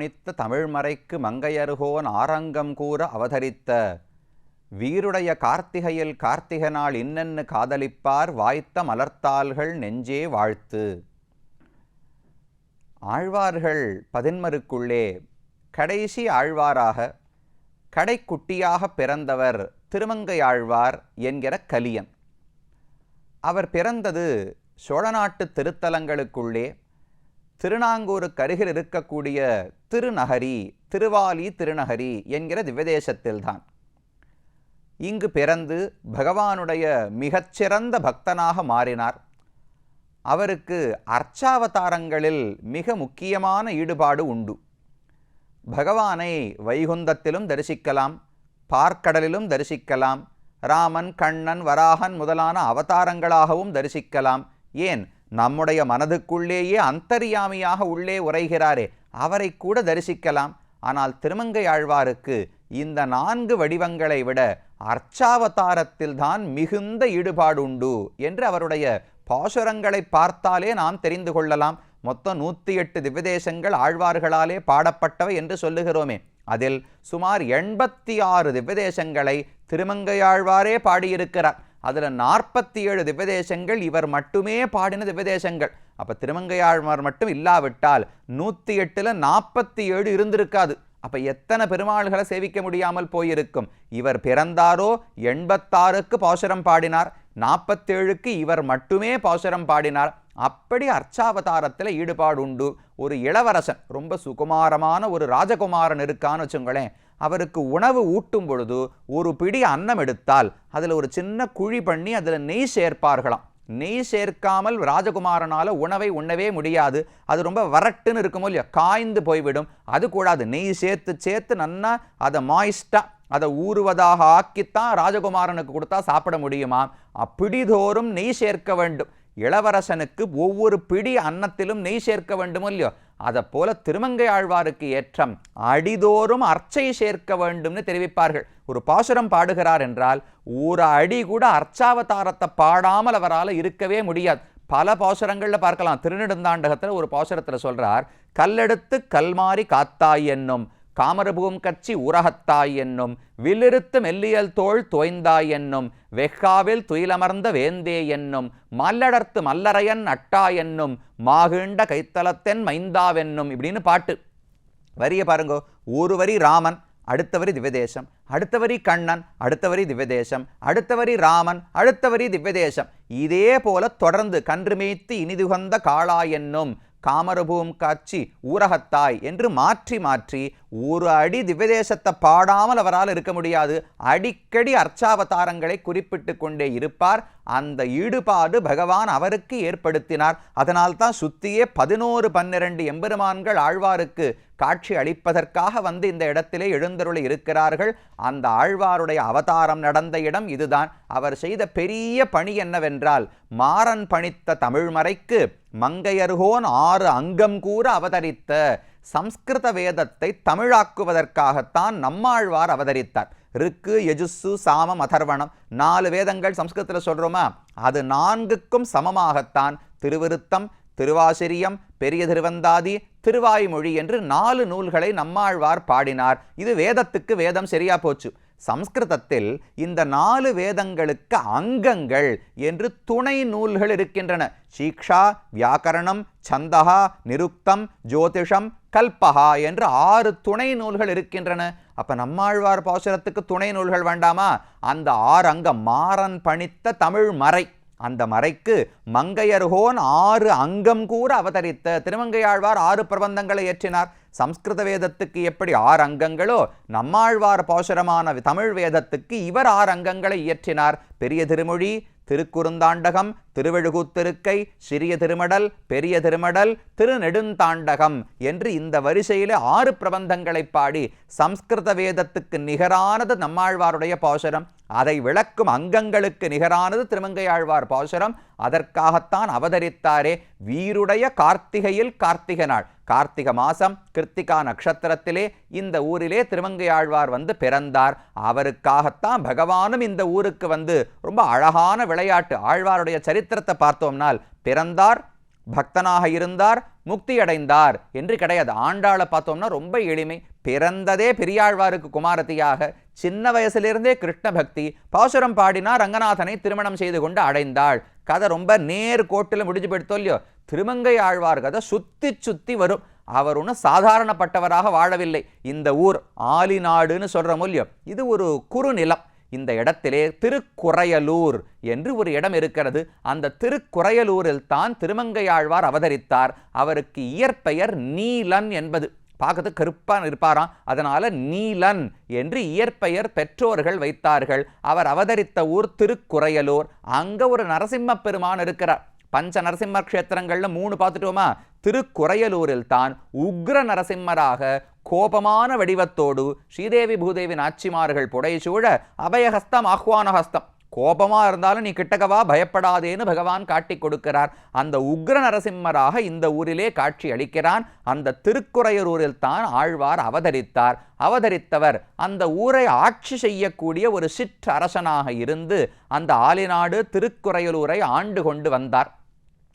மாறன் தமிழ்மறைக்கு மங்கையருகோன் ஆரங்கம் கூற அவதரித்த. வீருடைய கார்த்திகையில் கார்த்திகனால் இன்னென்னு காதலிப்பார் வாய்த்த மலர்த்தாள்கள் நெஞ்சே வாழ்த்து. ஆழ்வார்கள் பதின்மருக்குள்ளே கடைசி ஆழ்வாராக கடைக்குட்டியாக பிறந்தவர் திருமங்கையாழ்வார் என்கிற கலியன். அவர் பிறந்தது சோழநாட்டு திருத்தலங்களுக்குள்ளே திருநாங்கூருக்கு அருகில் இருக்கக்கூடிய திருநகரி திருவாலி திருநகரி என்கிற திவ்யதேசத்தில்தான். இங்கு பிறந்து பகவானுடைய மிகச்சிறந்த பக்தனாக மாறினார். அவருக்கு அர்ச்சாவதாரங்களில் மிக முக்கியமான ஈடுபாடு உண்டு. பகவானை வைகுந்தத்திலும் தரிசிக்கலாம் பார்க்கடலிலும் தரிசிக்கலாம் ராமன் கண்ணன் வராகன் முதலான அவதாரங்களாகவும் தரிசிக்கலாம். ஏன்? நம்முடைய மனதுக்குள்ளேயே அந்தரியாமியாக உள்ளே உரைகிறாரே அவரை கூட தரிசிக்கலாம். ஆனால் திருமங்கை ஆழ்வாருக்கு இந்த நான்கு வடிவங்களை விட அர்ச்சாவதாரத்தில் தான் மிகுந்த ஈடுபாடு உண்டு என்று அவருடைய பாசுரங்களை பார்த்தாலே நாம் தெரிந்து கொள்ளலாம். மொத்தம் நூற்றி எட்டு திவ்யதேசங்கள் ஆழ்வார்களாலே பாடப்பட்டவை என்று சொல்லுகிறோமே. அதில் சுமார் எண்பத்தி ஆறு திவ்யதேசங்களை திருமங்கையாழ்வாரே பாடியிருக்கிறார். அதில் நாற்பத்தி ஏழு திவ்யதேசங்கள் இவர் மட்டுமே பாடின திவ்யதேசங்கள். அப்போ திருமங்கையாழ்வார் மட்டும் இல்லாவிட்டால் நூற்றி எட்டில் நாற்பத்தி ஏழு இருந்திருக்காது. அப்போ எத்தனை பெருமாள்களை சேவிக்க முடியாமல் போயிருக்கும்? இவர் பிறந்தாரோ எண்பத்தாறுக்கு பாசுரம் பாடினார். நாற்பத்தேழுக்கு இவர் மட்டுமே பாசுரம் பாடினார். அப்படி அர்ச்சாவதாரத்தில் ஈடுபாடு உண்டு. ஒரு இளவரசன் ரொம்ப சுகுமாரமான ஒரு ராஜகுமாரன் இருக்கான்னு வச்சுங்களேன் அவருக்கு உணவு ஊட்டும் பொழுது ஒரு பிடி அன்னம் எடுத்தால் அதில் ஒரு சின்ன குழி பண்ணி அதில் நெய் சேர்ப்பார்களாம். நெய் சேர்க்காமல் ராஜகுமாரனால் உணவை உண்ணவே முடியாது. அது ரொம்ப வரட்டுன்னு இருக்குமோ இல்லையா காய்ந்து போய்விடும். அது கூடாது. நெய் சேர்த்து சேர்த்து நன்னா அதை மாய்ஸ்டா அதை ஊறுவதாக ஆக்கித்தான் ராஜகுமாரனுக்கு கொடுத்தா சாப்பிட முடியுமா? அப்பிடிதோறும் நெய் சேர்க்க வேண்டும். இளவரசனுக்கு ஒவ்வொரு பிடி அன்னத்திலும் நெய் சேர்க்க வேண்டுமோ இல்லையோ அதை போல திருமங்கை ஆழ்வாருக்கு ஏற்றம் அடிதோறும் அர்ச்சை சேர்க்க வேண்டும்னு தெரிவிப்பார்கள். ஒரு பாசுரம் பாடுகிறார் என்றால் ஒரு அடி கூட அர்ச்சாவதாரத்தை பாடாமல் அவரால் இருக்கவே முடியாது. பல பாசுரங்களில் பார்க்கலாம். திருநெடுந்தாண்டகத்தில் ஒரு பாசுரத்தில் சொல்கிறார் கல்லெடுத்து கல்மாரி காத்தாய் என்னும் காமரபூம் கட்சி உரகத்தாய் என்னும் வில்லிருத்து மெல்லியல் தோள் தோய்ந்தாய் என்னும் வெஹ்காவில் துயிலமர்ந்த வேந்தே என்னும் மல்லடர்த்து மல்லரையன் அட்டா என்னும் மாகிண்ட கைத்தலத்தென் மைந்தாவென்னும் இப்படின்னு பாட்டு. வரிய பாருங்க. ஒரு வரி ராமன் அடுத்த வரி திவ்யதேசம் அடுத்த வரி கண்ணன் அடுத்த வரி திவ்யதேசம் அடுத்த வரி ராமன் அடுத்த வரி திவ்யதேசம். இதே போல தொடர்ந்து கன்று மேய்த்து இனிதுகந்த காளா என்னும் காமரபூம் காட்சி ஊரகத்தாய் என்று மாற்றி மாற்றி ஒரு அடி திவ்யதேசத்தை பாடாமல் அவரால் இருக்க முடியாது. அடிக்கடி அர்ச்சாவதாரங்களை குறிப்பிட்டு கொண்டே இருப்பார். அந்த ஈடுபாடு பகவான் அவருக்கு ஏற்படுத்தினார். அதனால் தான் சுத்தியே பதினோரு பன்னிரண்டு எம்பெருமான்கள் ஆழ்வாருக்கு காட்சி அளிப்பதற்காக வந்து இந்த இடத்திலே எழுந்தருளி இருக்கிறார்கள். அந்த ஆழ்வாருடைய அவதாரம் நடந்த இடம் இதுதான். அவர் செய்த பெரிய பணி என்னவென்றால் மாறன் பணித்த தமிழ்மறைக்கு மங்கையர்கோன் ஆறு அங்கம் கூற அவதரித்த சம்ஸ்கிருத வேதத்தை தமிழாக்குவதற்காகத்தான் நம்மாழ்வார் அவதரித்தார். ருக்கு யஜுஸ்ஸு சாமம் அதர்வணம் நாலு வேதங்கள் சம்ஸ்கிருதத்தில் சொல்கிறோமா அது நான்குக்கும் சமமாகத்தான். திருவிருத்தம் திருவாசிரியம் பெரிய திருவந்தாதி திருவாய்மொழி என்று நாலு நூல்களை நம்மாழ்வார் பாடினார். இது வேதத்துக்கு வேதம் சரியா போச்சு. சம்ஸ்கிருதத்தில் இந்த நாலு வேதங்களுக்கு அங்கங்கள் என்று துணை நூல்கள் இருக்கின்றன. சீக்ஷா வியாக்கரணம் சந்தகா நிருக்தம் ஜோதிஷம் கல்பகா என்று ஆறு துணை நூல்கள் இருக்கின்றன. அப்போ நம்மாழ்வார் பாசுரத்துக்கு துணை நூல்கள் வேண்டாமா? அந்த ஆறு அங்கம் மாறன் பணித்த தமிழ் மறை. அந்த மறைக்கு மங்கையர்கோன் ஆறு அங்கம் கூற அவதரித்த திருமங்கையாழ்வார் ஆறு பிரபந்தங்களை ஏற்றினார். சம்ஸ்கிருத வேதத்துக்கு எப்படி ஆறு அங்கங்களோ நம்மாழ்வார் பாசுரமான தமிழ் வேதத்துக்கு இவர் ஆறு அங்கங்களை இயற்றினார். பெரிய திருமொழி திருக்குறுந்தாண்டகம் திருவெழுகுத்திருக்கை சிறிய திருமடல் பெரிய திருமடல் திருநெடுந்தாண்டகம் என்று இந்த வரிசையில் ஆறு பிரபந்தங்களை பாடி சம்ஸ்கிருத வேதத்துக்கு நிகரானது நம்மாழ்வாருடைய பாசுரம். அதை விளக்கும் அங்கங்களுக்கு நிகரானது திருமங்கையாழ்வார் பாசுரம். அதற்காகத்தான் அவதரித்தாரே வீருடைய கார்த்திகையில் கார்த்திகை நாள். கார்த்திக மாசம் கிருத்திகா நட்சத்திரத்திலே இந்த ஊரிலே திருமங்கையாழ்வார் வந்து பிறந்தார். அவருக்காகத்தான் பகவானும் இந்த ஊருக்கு வந்து ரொம்ப அழகான விளையாட்டு ஆழ்வாருடைய சரி சரித்திரத்தை பார்த்தோம்னால் பிறந்தார் பக்தனாக இருந்தார் முக்தி அடைந்தார் என்று கிடையாது. ஆண்டாளை பார்த்தோம்னா ரொம்ப எளிமை. பிறந்ததே பெரியாழ்வாருக்கு குமாரத்தியாக சின்ன வயசிலிருந்தே கிருஷ்ண பக்தி பாசுரம் பாடினா ரங்கநாதனை திருமணம் செய்து கொண்டு அடைந்தாள். கதை ரொம்ப நேர் கோட்டில் முடிஞ்சு போயிடுத்தோ இல்லையோ? திருமங்கை ஆழ்வார் கதை சுத்தி சுத்தி வரும். அவர் ஒன்றும் சாதாரணப்பட்டவராக வாழவில்லை. இந்த ஊர் ஆலிநாடுன்னு சொல்ற மூலியம் இது ஒரு குறுநிலம். இந்த இடத்திலே திருக்குறையலூர் என்று ஒரு இடம் இருக்கிறது. அந்த திருக்குறையலூரில் தான் திருமங்கையாழ்வார் அவதரித்தார். அவருக்கு இயற்பெயர் நீலன் என்பது. பார்க்கறது கருப்பான் இருப்பாராம். அதனால நீலன் என்று இயற்பெயர் பெற்றோர்கள் வைத்தார்கள். அவர் அவதரித்த ஊர் திருக்குறையலூர். அங்க ஒரு நரசிம்ம பெருமான் இருக்கிறார். பஞ்ச நரசிம்ம கஷேத்திரங்கள்ல மூணு பார்த்துட்டோமா? திருக்குறையலூரில் தான் உக்ர நரசிம்மராக கோபமான வடிவத்தோடு ஸ்ரீதேவி பூதேவி நாச்சிமார்கள் புடைசூழ அபயஹஸ்தம் ஆஹ்வானஹஸ்தம். கோபமா இருந்தாலும் நீ கிட்டக்கவா பயப்படாதேன்னு பகவான் காட்டி கொடுக்கிறார். அந்த உக்ர நரசிம்மராக இந்த ஊரிலே காட்சி அளிக்கிறான். அந்த திருக்குறையூரில் தான் ஆழ்வார் அவதரித்தார். அவதரித்தவர் அந்த ஊரை ஆட்சி செய்யக்கூடிய ஒரு சிற்றரசனாக இருந்து அந்த ஆலிநாடு திருக்குறையலூரை ஆண்டு கொண்டு வந்தார்.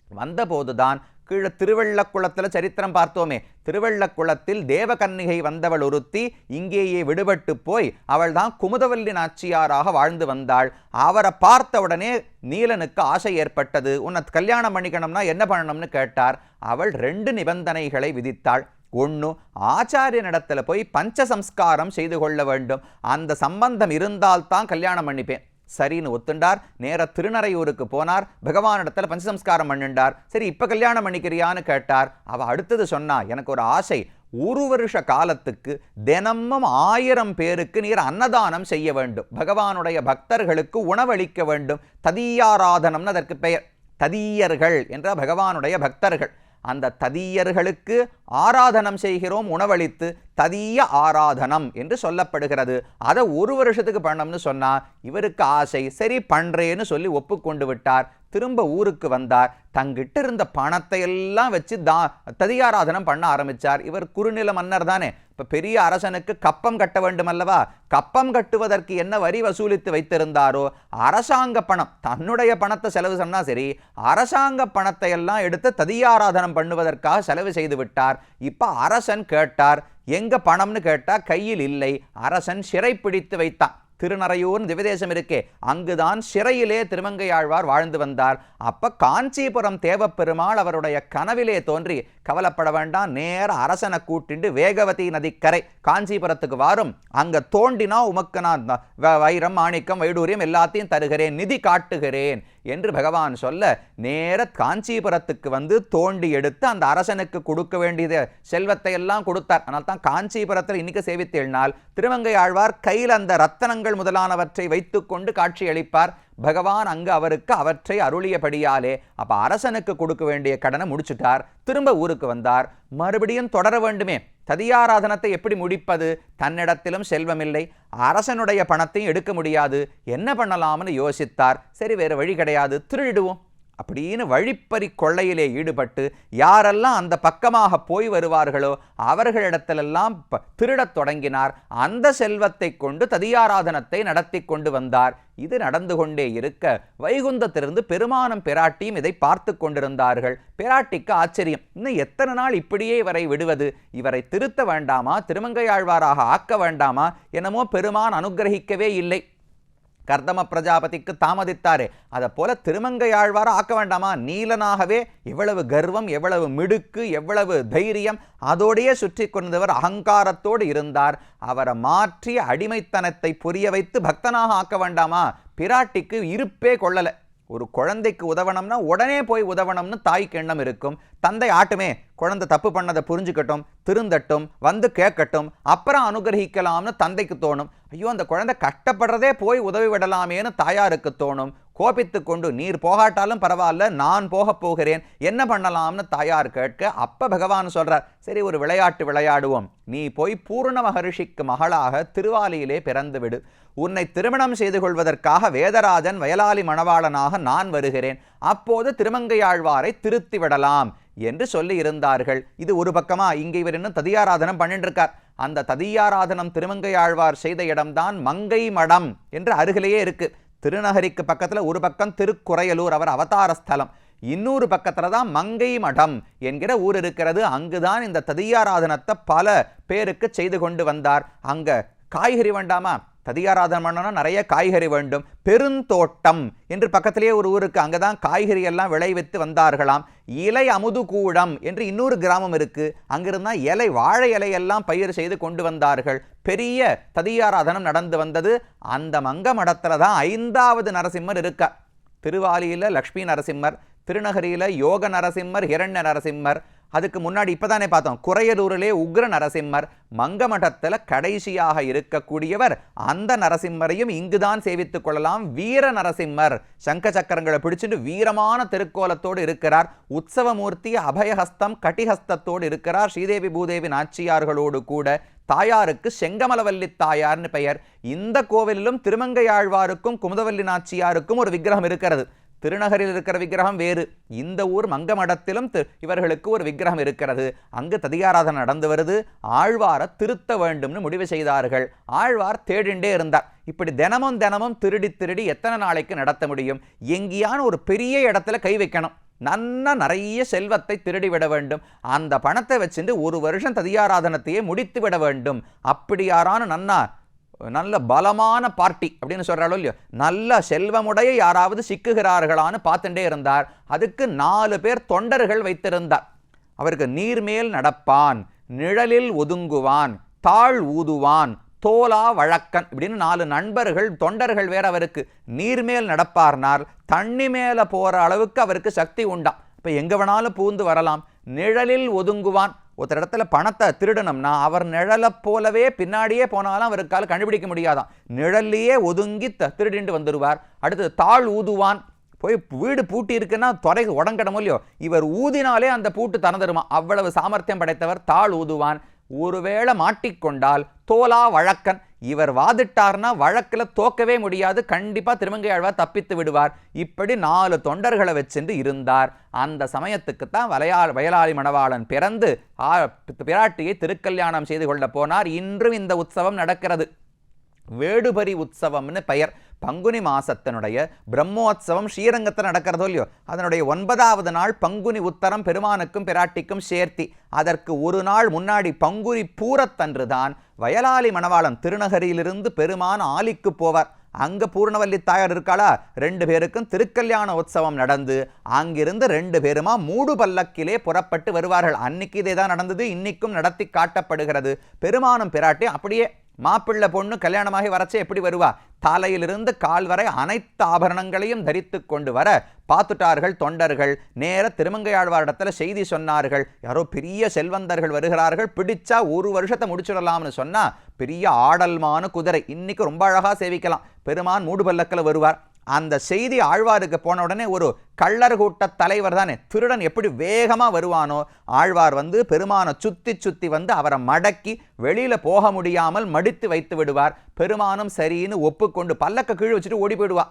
வந்தபோதுதான் கீழே திருவள்ளக்குளத்தில் சரித்திரம் பார்த்தோமே. திருவள்ளக்குளத்தில் தேவகன்னிகை வந்தவள் ஒருத்தி இங்கேயே விடுபட்டு போய் அவள் தான் குமுதவல்லி நாச்சியாராக வாழ்ந்து வந்தாள். அவரை பார்த்த உடனே நீலனுக்கு ஆசை ஏற்பட்டது. உன்னை கல்யாணம் பண்ணிக்கணும்னா என்ன பண்ணணும்னு? கேட்டார். அவள் ரெண்டு நிபந்தனைகளை விதித்தாள். ஒன்று ஆச்சாரியனிடத்துல போய் பஞ்ச சம்ஸ்காரம் செய்து கொள்ள வேண்டும். அந்த சம்பந்தம் இருந்தால்தான் கல்யாணம் பண்ணிப்பேன். சரின்னு ஒத்துண்டார். நேர திருநறையூருக்கு போனார். பகவானிடத்துல பஞ்சசம்ஸ்காரம் பண்ணிண்டார். சரி இப்ப கல்யாணம் பண்ணிக்கிறியான்னு கேட்டார். அவ அடுத்தது சொன்னா எனக்கு ஒரு ஆசை. ஒரு வருஷ காலத்துக்கு தினமும் ஆயிரம் பேருக்கு நீர் அன்னதானம் செய்ய வேண்டும். பகவானுடைய பக்தர்களுக்கு உணவளிக்க வேண்டும். ததீயாராதனம்னு அதற்கு பெயர். ததீயர்கள் என்ற பகவானுடைய பக்தர்கள். அந்த ததியர்களுக்கு ஆராதனம் செய்கிறோம் உணவளித்து ததிய ஆராதனம் என்று சொல்லப்படுகிறது. அதை ஒரு வருஷத்துக்கு பண்ணோம்னு சொன்னால் இவருக்கு ஆசை சரி பண்ணுறேன்னு சொல்லி ஒப்புக்கொண்டு விட்டார். திரும்ப ஊருக்கு வந்தார். தங்கிட்ட இருந்த பணத்தை எல்லாம் வச்சு தா ததியாராதனம் பண்ண ஆரம்பிச்சார். இவர் குறுநில மன்னர் தானே. இப்போ பெரிய அரசனுக்கு கப்பம் கட்ட வேண்டும் அல்லவா கப்பம் கட்டுவதற்கு என்ன வரி வசூலித்து வைத்திருந்தாரோ? அரசாங்க பணம். தன்னுடைய பணத்தை செலவு சொன்னால் சரி அரசாங்க பணத்தை எல்லாம் எடுத்து ததியாராதனம் பண்ணுவதற்காக செலவு செய்து விட்டார். இப்போ அரசன் கேட்டார் எங்கே பணம்னு கேட்டால் கையில் இல்லை. அரசன் சிறை பிடித்து வைத்தான். திருநறையூர் திவதேசம் இருக்கே. அங்குதான் சிறையிலே திருமங்கையாழ்வார் வாழ்ந்து வந்தார். அப்ப காஞ்சிபுரம் தேவப்பெருமாள் அவருடைய கனவிலே தோன்றி கவலைப்பட வேண்டாம் நேர அரசனை கூட்டிண்டு வேகவதி நதிக்கரை காஞ்சிபுரத்துக்கு வாரும். அங்க தோண்டினா உமக்கு நான் வ- வைரம் மாணிக்கம் வைடூரியம் எல்லாத்தையும் தருகிறேன் நிதி காட்டுகிறேன் என்று பகவான் சொல்ல நேர காஞ்சிபுரத்துக்கு வந்து தோண்டி எடுத்து அந்த அரசனுக்கு கொடுக்க வேண்டியது செல்வத்தை எல்லாம் கொடுத்தார். ஆனால் தான் காஞ்சிபுரத்தில் இன்னைக்கு சேவித்தேழ்னால் திருமங்கை ஆழ்வார் கையில் அந்த ரத்தனங்கள் முதலானவற்றை வைத்துக்கொண்டு காட்சி அளிப்பார் பகவான் அங்கு அவருக்கு அவற்றை அருளியபடியாலே அப்ப அரசனுக்கு கொடுக்க வேண்டிய கடனை முடிச்சுட்டார். திரும்ப ஊருக்கு வந்தார். மறுபடியும் தொடர வேண்டுமே. ததியாராதனத்தை எப்படி முடிப்பது? தன்னிடத்திலும் செல்வமில்லை. அரசனுடைய பணத்தையும் எடுக்க முடியாது. என்ன பண்ணலாம்னு யோசித்தார். சரி வேறு வழி கிடையாது. திருடிடுவோம். அப்படின்னு வழிப்பறி கொள்ளையிலே ஈடுபட்டு யாரெல்லாம் அந்த பக்கமாக போய் வருவார்களோ அவர்களிடத்திலெல்லாம் ப- திருடத் தொடங்கினார். அந்த செல்வத்தை கொண்டு ததியாராதனத்தை நடத்தி கொண்டு வந்தார். இது நடந்து கொண்டே இருக்க வைகுந்தத்திலிருந்து பெருமானம் பிராட்டியும் இதை பார்த்து கொண்டிருந்தார்கள். பிராட்டிக்கு ஆச்சரியம் இன்னும் எத்தனை நாள் இப்படியே இவரை விடுவது? இவரை திருத்த வேண்டாமா? திருமங்கையாழ்வாராக ஆக்க வேண்டாமா? என்னமோ பெருமான் அனுக்கிரகிக்கவே இல்லை. கர்தம பிரஜாபதிக்கு தாமதித்தாரே. அதை போல திருமங்கையாழ்வார ஆக்க வேண்டாமா? நீலனாகவே எவ்வளவு கர்வம் எவ்வளவு மிடுக்கு எவ்வளவு தைரியம் அதோடையே சுற்றி கொண்டவர் அகங்காரத்தோடு இருந்தார். அவரை மாற்றி அடிமைத்தனத்தை புரிய வைத்து பக்தனாக ஆக்க வேண்டாமா? பிராட்டிக்கு இருப்பே கொள்ளலை. ஒரு குழந்தைக்கு உதவணும்னா உடனே போய் உதவணும்னு தாய்க்கு எண்ணம் இருக்கும். தந்தை ஆட்டுமே குழந்தை தப்பு பண்ணதை புரிஞ்சுக்கட்டும் திருந்தட்டும் வந்து கேட்கட்டும் அப்புறம் அனுகிரகிக்கலாம்னு தந்தைக்கு தோணும். ஐயோ அந்த குழந்தை கஷ்டப்படுறதே போய் உதவி விடலாமேன்னு தாயாருக்கு தோணும். கோபித்து கொண்டு நீர் போகாட்டாலும் பரவாயில்ல நான் போகப் போகிறேன் என்ன பண்ணலாம்னு தாயார் கேட்க அப்ப பகவான் சொல்றார் சரி ஒரு விளையாட்டு விளையாடுவோம். நீ போய் பூர்ண மகரிஷிக்கு மகளாக திருவாலியிலே பிறந்து விடு. உன்னை திருமணம் செய்து கொள்வதற்காக வேதராஜன் வயலாளி மணவாளனாக நான் வருகிறேன். அப்போது திருமங்கையாழ்வாரை திருத்தி விடலாம் என்று சொல்லி இருந்தார்கள். இது ஒரு பக்கமா? இங்கே இவர் இன்னும் ததியாராதனம் பண்ணிட்டு இருக்கார் அந்த ததியாராதனம் திருமங்கையாழ்வார் செய்த இடம்தான் மங்கை மடம் என்று அருகிலேயே இருக்கு. திருநகரிக்கு பக்கத்துல ஒரு பக்கம் திருக்குறையலூர் அவர் அவதார ஸ்தலம். இன்னொரு பக்கத்துல தான் மங்கை மடம் என்கிற ஊர் இருக்கிறது. அங்குதான் இந்த ததியாராதனத்தை பல பேருக்கு செய்து கொண்டு வந்தார். அங்க காய்கறி வேண்டாமா? ததியாராதனம் பண்ணணும்னா நிறைய காய்கறி வேண்டும். பெருந்தோட்டம் என்று பக்கத்திலேயே ஒரு ஊருக்கு அங்கதான் காய்கறி எல்லாம் விளைவித்து வந்தார்களாம். இலை அமுதுகூடம் என்று இன்னொரு கிராமம் இருக்குது அங்கிருந்தா இலை வாழை இலையெல்லாம் பயிர் செய்து கொண்டு வந்தார்கள். பெரிய ததியாராதனம் நடந்து வந்தது. அந்த மங்க மடத்தில் தான் ஐந்தாவது நரசிம்மர் இருக்க. திருவாலியில் லக்ஷ்மி நரசிம்மர் திருநகரியில் யோக நரசிம்மர் ஹிரண்ய நரசிம்மர் அதுக்கு முன்னாடி இப்போதானே பார்த்தோம் குறையலூரிலே உக்ர நரசிம்மர் மங்கமடத்தில் கடைசியாக இருக்கக்கூடியவர் அந்த நரசிம்மரையும் இங்குதான் சேவித்துக் கொள்ளலாம். வீர நரசிம்மர் சங்க சக்கரங்களை பிடிச்சிட்டு வீரமான திருக்கோலத்தோடு இருக்கிறார். உற்சவமூர்த்தி அபயஹஸ்தம் கட்டிஹஸ்தத்தோடு இருக்கிறார். ஸ்ரீதேவி பூதேவி நாச்சியார்களோடு கூட தாயாருக்கு செங்கமலவல்லி தாயார்னு பெயர். இந்த கோவிலிலும் திருமங்கையாழ்வாருக்கும் குமுதவல்லி நாச்சியாருக்கும் ஒரு விக்கிரகம் இருக்கிறது. திருநகரில் இருக்கிற விக்கிரகம் வேறு. இந்த ஊர் மங்கமடத்திலும் இவர்களுக்கு ஒரு விக்கிரகம் இருக்கிறது. அங்கு ததிகாராதனை நடந்து வருது. ஆழ்வாரை திருத்த வேண்டும்னு முடிவு செய்தார்கள். ஆழ்வார் தேடிண்டே இருந்தார். இப்படி தினமும் தினமும் திருடி திருடி எத்தனை நாளைக்கு நடத்த முடியும்? எங்கேயான ஒரு பெரிய இடத்துல கை வைக்கணும். நன்னா நிறைய செல்வத்தை திருடி விட வேண்டும். அந்த பணத்தை வச்சுட்டு ஒரு வருஷம் ததியாராதனத்தையே முடித்து விட வேண்டும். அப்படி யாரான நன்னா நல்ல பலமான பார்ட்டி அப்படின்னு சொல்கிறாளோ இல்லையோ? நல்ல செல்வமுடைய யாராவது சிக்குகிறார்களான்னு பார்த்துட்டே இருந்தார். அதுக்கு நாலு பேர் தொண்டர்கள் வைத்திருந்தார். அவருக்கு நீர்மேல் நடப்பான் நிழலில் ஒதுங்குவான் தாழ் ஊதுவான் தோலா வழக்கன் இப்படின்னு நாலு நண்பர்கள் தொண்டர்கள் வேற அவருக்கு. நீர்மேல் நடப்பார்னால் தண்ணி மேலே போகிற அளவுக்கு அவருக்கு சக்தி உண்டாம். இப்போ எங்கே வேணாலும் பூந்து வரலாம். நிழலில் ஒதுங்குவான். ஒருத்தர் இடத்துல பணத்தை திருடணும்னா அவர் நிழலை போலவே பின்னாடியே போனாலும் அவருக்கால் கண்டுபிடிக்க முடியாதான் நிழல்லையே ஒதுங்கி த- திருடிண்டு வந்துடுவார் அடுத்து தாழ் ஊதுவான். போய் வீடு பூட்டி இருக்குன்னா துறைக்கு உடங்கடமோ இல்லையோ? இவர் ஊதினாலே அந்த பூட்டு திறந்துருமா அவ்வளவு சாமர்த்தியம் படைத்தவர் தாழ் ஊதுவான். ஒருவேளை மாட்டிக்கொண்டால் தோலா வழக்கன். இவர் வாதிட்டார்னா வழக்கில் தோக்கவே முடியாது. கண்டிப்பாக திருமங்கை திருமங்கையாழ்வார் தப்பித்து விடுவார். இப்படி நாலு தொண்டர்களை வச்சுட்டு இருந்தார். அந்த சமயத்துக்கு தான் வலையா வயலாளி மணவாளன் பிறந்து பிராட்டியை திருக்கல்யாணம் செய்து கொள்ள போனார். இன்றும் இந்த உற்சவம் நடக்கிறது. வேடுபரி உற்சவம்னு பெயர். பங்குனி மாசத்தினுடைய பிரம்மோத்சவம் ஸ்ரீரங்கத்தில் நடக்கிறதோ இல்லையோ அதனுடைய ஒன்பதாவது நாள் பங்குனி உத்தரம் பெருமானுக்கும் பிராட்டிக்கும் சேர்த்தி அதற்கு ஒரு நாள் முன்னாடி பங்குனி பூரத்தன்று தான் வயலாளி மணவாளன் திருநகரியிலிருந்து பெருமான் ஆலிக்கு போவார். அங்க பூர்ணவல்லி தாயார் இருக்காளா? ரெண்டு பேருக்கும் திருக்கல்யாண உற்சவம் நடந்து அங்கிருந்து ரெண்டு பேருமா மூடு பல்லக்கிலே புறப்பட்டு வருவார்கள். அன்னைக்கு இதே தான் நடந்தது இன்னைக்கும் நடத்தி காட்டப்படுகிறது. பெருமானும் பிராட்டி அப்படியே மாப்பிள்ளை பொண்ணு கல்யாணமாகி வரச்சே எப்படி வருவா? தலையிலிருந்து கால் வரை அனைத்து ஆபரணங்களையும் தரித்து கொண்டு வர பார்த்துட்டார்கள் தொண்டர்கள். நேர திருமங்கையாழ்வாரிடத்துல செய்தி சொன்னார்கள். யாரோ பெரிய செல்வந்தர்கள் வருகிறார்கள். பிடிச்சா ஒரு வருஷத்தை முடிச்சிடலாம்னு சொன்னா பெரிய ஆடல்மான குதிரை. இன்னைக்கு ரொம்ப அழகா சேவிக்கலாம். பெருமான் மூடு பல்லக்கில் வருவார். அந்த செய்தி ஆழ்வாருக்கு போன உடனே ஒரு கள்ளர் கூட்ட தலைவர் தானே. திருடன் எப்படி வேகமா வருவானோ ஆழ்வார் வந்து பெருமானை சுத்தி சுத்தி வந்து அவரை மடக்கி வெளியில போக முடியாமல் மடித்து வைத்து விடுவார். பெருமானும் சரின்னு ஒப்புக்கொண்டு பல்லக்க கீழ் வச்சுட்டு ஓடி போயிடுவா.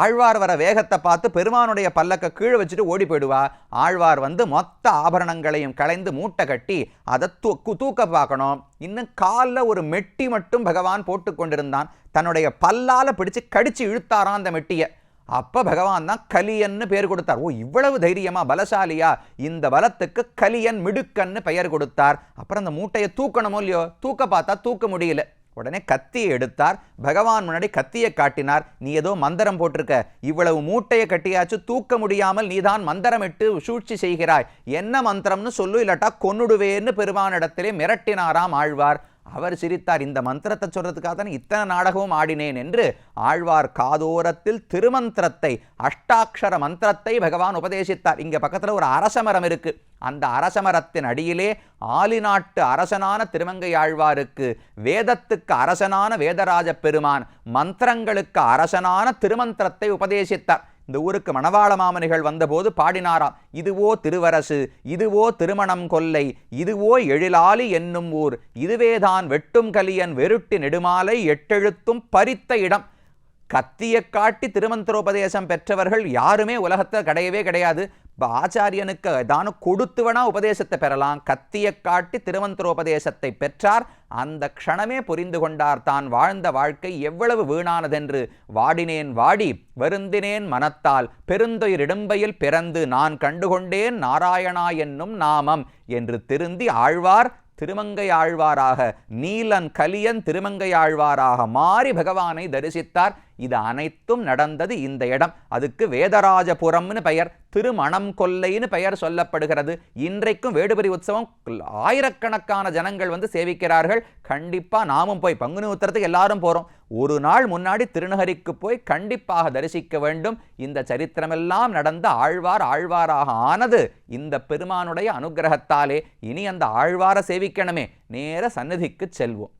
ஆழ்வார் வர வேகத்தை பார்த்து பெருமானுடைய பல்லக்க கீழே வச்சுட்டு ஓடி போயிடுவா. ஆழ்வார் வந்து மொத்த ஆபரணங்களையும் களைந்து மூட்டை கட்டி அதை தூக்கு தூக்க பார்க்கணும். இன்னும் காலில் ஒரு மெட்டி மட்டும் பகவான் போட்டு கொண்டிருந்தான். தன்னுடைய பல்லால் பிடிச்சு கடிச்சு இழுத்தாராம் அந்த மெட்டியை. அப்போ பகவான் தான் கலியன்னு பேர் கொடுத்தார். ஓ இவ்வளவு தைரியமா பலசாலியா இந்த பலத்துக்கு கலியன் மிடுக்கன்னு பெயர் கொடுத்தார். அப்புறம் அந்த மூட்டையை தூக்கணுமோ இல்லையோ? தூக்க பார்த்தா தூக்க முடியல. உடனே கத்தியை எடுத்தார். பகவான் முன்னாடி கத்தியை காட்டினார். நீ ஏதோ மந்திரம் போட்டிருக்க. இவ்வளவு மூட்டையை கட்டியாச்சு. தூக்க முடியாமல் நீதான் மந்திரமிட்டு சூழ்ச்சி செய்கிறாய். என்ன மந்திரம்னு சொல்லு இல்லாட்டா கொன்னுடுவேன்னு பெருமானிடத்திலே மிரட்டினாராம் ஆழ்வார். அவர் சிரித்தார் இந்த மந்திரத்தை சொல்றதுக்காக தான் இத்தனை நாடகமும் ஆடினேன் என்று ஆழ்வார் காதோரத்தில் திருமந்திரத்தை அஷ்டாட்சர மந்திரத்தை பகவான் உபதேசித்தார். இங்க பக்கத்துல ஒரு அரசமரம் இருக்கு. அந்த அரசமரத்தின் அடியிலே ஆலிநாட்டு அரசனான திருமங்கை ஆழ்வாருக்கு வேதத்துக்கு அரசனான வேதராஜ பெருமான் மந்திரங்களுக்கு அரசனான திருமந்திரத்தை உபதேசித்தார். இந்த ஊருக்கு மணவாள மாமனிகள் வந்தபோது பாடினாராம் இதுவோ திருவரசு இதுவோ திருமணம் கொல்லை இதுவோ எழிலாலி என்னும் ஊர் இதுவேதான் வெட்டும் கலியன் வெருட்டி நெடுமாலை எட்டெழுத்தும் பறித்த இடம். கத்தியை காட்டி திருமந்திரோபதேசம் பெற்றவர்கள் யாருமே உலகத்தில் கிடையவே கிடையாது. இப்போ ஆச்சாரியனுக்கு ஏதானும் கொடுத்து வேணா உபதேசத்தை பெறலாம். கத்தியை காட்டி திருமந்திரோபதேசத்தை பெற்றார். அந்த க்ஷணமே புரிந்து கொண்டார். தான் வாழ்ந்த வாழ்க்கை எவ்வளவு வீணானதென்று வாடினேன் வாடி வருந்தினேன் மனத்தால். பெருந்தொயிரிடும்பையில் பிறந்து நான் கண்டுகொண்டேன் நாராயணா என்னும் நாமம் என்று திருந்தி ஆழ்வார் திருமங்கை ஆழ்வாராக நீலன் கலியன் திருமங்கை ஆழ்வாராக மாறி பகவானை தரிசித்தார். இது அனைத்தும் நடந்தது இந்த இடம். அதுக்கு வேதராஜபுரம்னு பெயர் திருமணம் கொல்லைன்னு பெயர் சொல்லப்படுகிறது. இன்றைக்கும் வேடுபரி உற்சவம் ஆயிரக்கணக்கான ஜனங்கள் வந்து சேவிக்கிறார்கள். கண்டிப்பாக நாமும் போய் பங்குனி உத்தரத்துக்கு எல்லாரும் போகிறோம் ஒரு நாள் முன்னாடி திருநகரிக்கு போய் கண்டிப்பாக தரிசிக்க வேண்டும். இந்த சரித்திரமெல்லாம் நடந்த ஆழ்வார் ஆழ்வாராக ஆனது இந்த பெருமானுடைய அனுகிரகத்தாலே இனி அந்த ஆழ்வார சேவிக்கணுமே. நேர சந்நிதிக்கு செல்வோம்.